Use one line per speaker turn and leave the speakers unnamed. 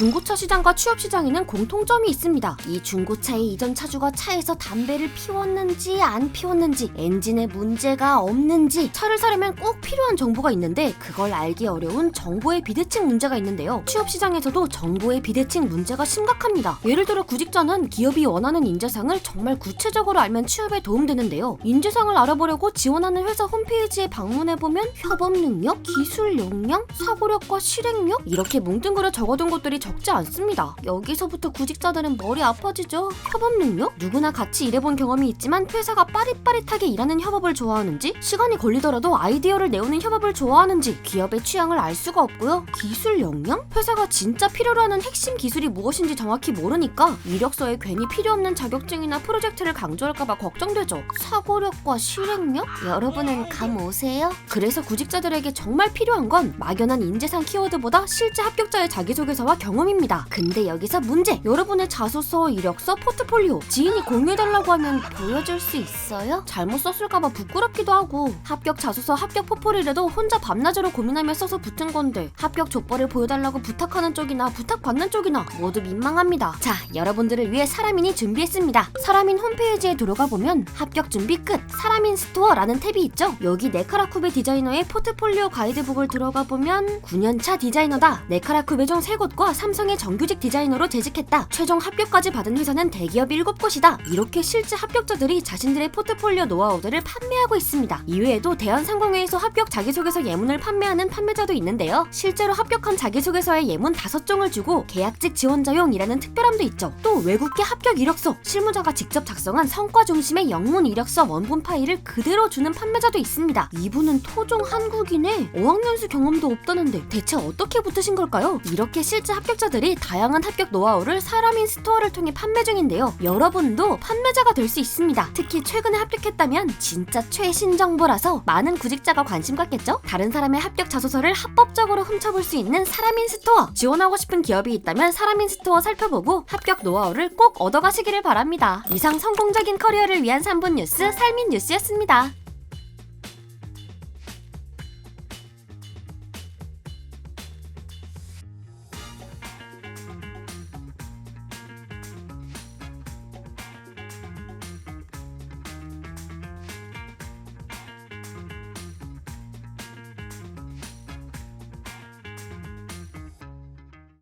중고차 시장과 취업 시장에는 공통점이 있습니다. 이 중고차의 이전 차주가 차에서 담배를 피웠는지 안 피웠는지 엔진에 문제가 없는지 차를 사려면 꼭 필요한 정보가 있는데 그걸 알기 어려운 정보의 비대칭 문제가 있는데요. 취업 시장에서도 정보의 비대칭 문제가 심각합니다. 예를 들어 구직자는 기업이 원하는 인재상을 정말 구체적으로 알면 취업에 도움되는데요. 인재상을 알아보려고 지원하는 회사 홈페이지에 방문해 보면 협업 능력, 기술 역량, 사고력과 실행력 이렇게 뭉뚱그려 적어둔 것들이 적지 않습니다. 여기서부터 구직자들은 머리 아파지죠. 협업 능력? 누구나 같이 일해본 경험이 있지만 회사가 빠릿빠릿하게 일하는 협업을 좋아하는지 시간이 걸리더라도 아이디어를 내오는 협업을 좋아하는지 기업의 취향을 알 수가 없고요. 기술 역량? 회사가 진짜 필요로 하는 핵심 기술이 무엇인지 정확히 모르니까 이력서에 괜히 필요 없는 자격증이나 프로젝트를 강조할까봐 걱정되죠. 사고력과 실행력? 여러분은 감 오세요? 그래서 구직자들에게 정말 필요한 건 막연한 인재상 키워드보다 실제 합격자의 자기소개서와 경험 입니다. 근데 여기서 문제! 여러분의 자소서, 이력서, 포트폴리오 지인이 공유해달라고 하면 보여줄 수 있어요? 잘못 썼을까봐 부끄럽기도 하고 합격 자소서, 합격 포폴이라도 혼자 밤낮으로 고민하며 써서 붙은 건데 합격 족보를 보여달라고 부탁하는 쪽이나 부탁받는 쪽이나 모두 민망합니다. 자, 여러분들을 위해 사람인이 준비했습니다. 사람인 홈페이지에 들어가 보면 합격 준비 끝! 사람인 스토어라는 탭이 있죠? 여기 네카라쿠베 디자이너의 포트폴리오 가이드북을 들어가 보면 9년차 디자이너다. 네카라쿠베 중 3곳과 삼성의 정규직 디자이너로 재직했다. 최종 합격까지 받은 회사는 대기업 7곳이다. 이렇게 실제 합격자들이 자신들의 포트폴리오 노하우들을 판매하고 있습니다. 이외에도 대한상공회에서 합격 자기소개서 예문을 판매하는 판매자도 있는데요. 실제로 합격한 자기소개서의 예문 5종을 주고 계약직 지원자용이라는 특별함도 있죠. 또 외국계 합격 이력서, 실무자가 직접 작성한 성과 중심의 영문 이력서 원본 파일을 그대로 주는 판매자도 있습니다. 이분은 토종 한국인에 어학연수 경험도 없다는데 대체 어떻게 붙으신 걸까요? 이렇게 실제 합격자들이 다양한 합격 노하우를 사람인 스토어를 통해 판매 중인데요. 여러분도 판매자가 될 수 있습니다. 특히 최근에 합격했다면 진짜 최신 정보라서 많은 구직자가 관심 갖겠죠? 다른 사람의 합격 자소서를 합법적으로 훔쳐볼 수 있는 사람인 스토어. 지원하고 싶은 기업이 있다면 사람인 스토어 살펴보고 합격 노하우를 꼭 얻어가시기를 바랍니다. 이상 성공적인 커리어를 위한 3분 뉴스 살민 뉴스였습니다.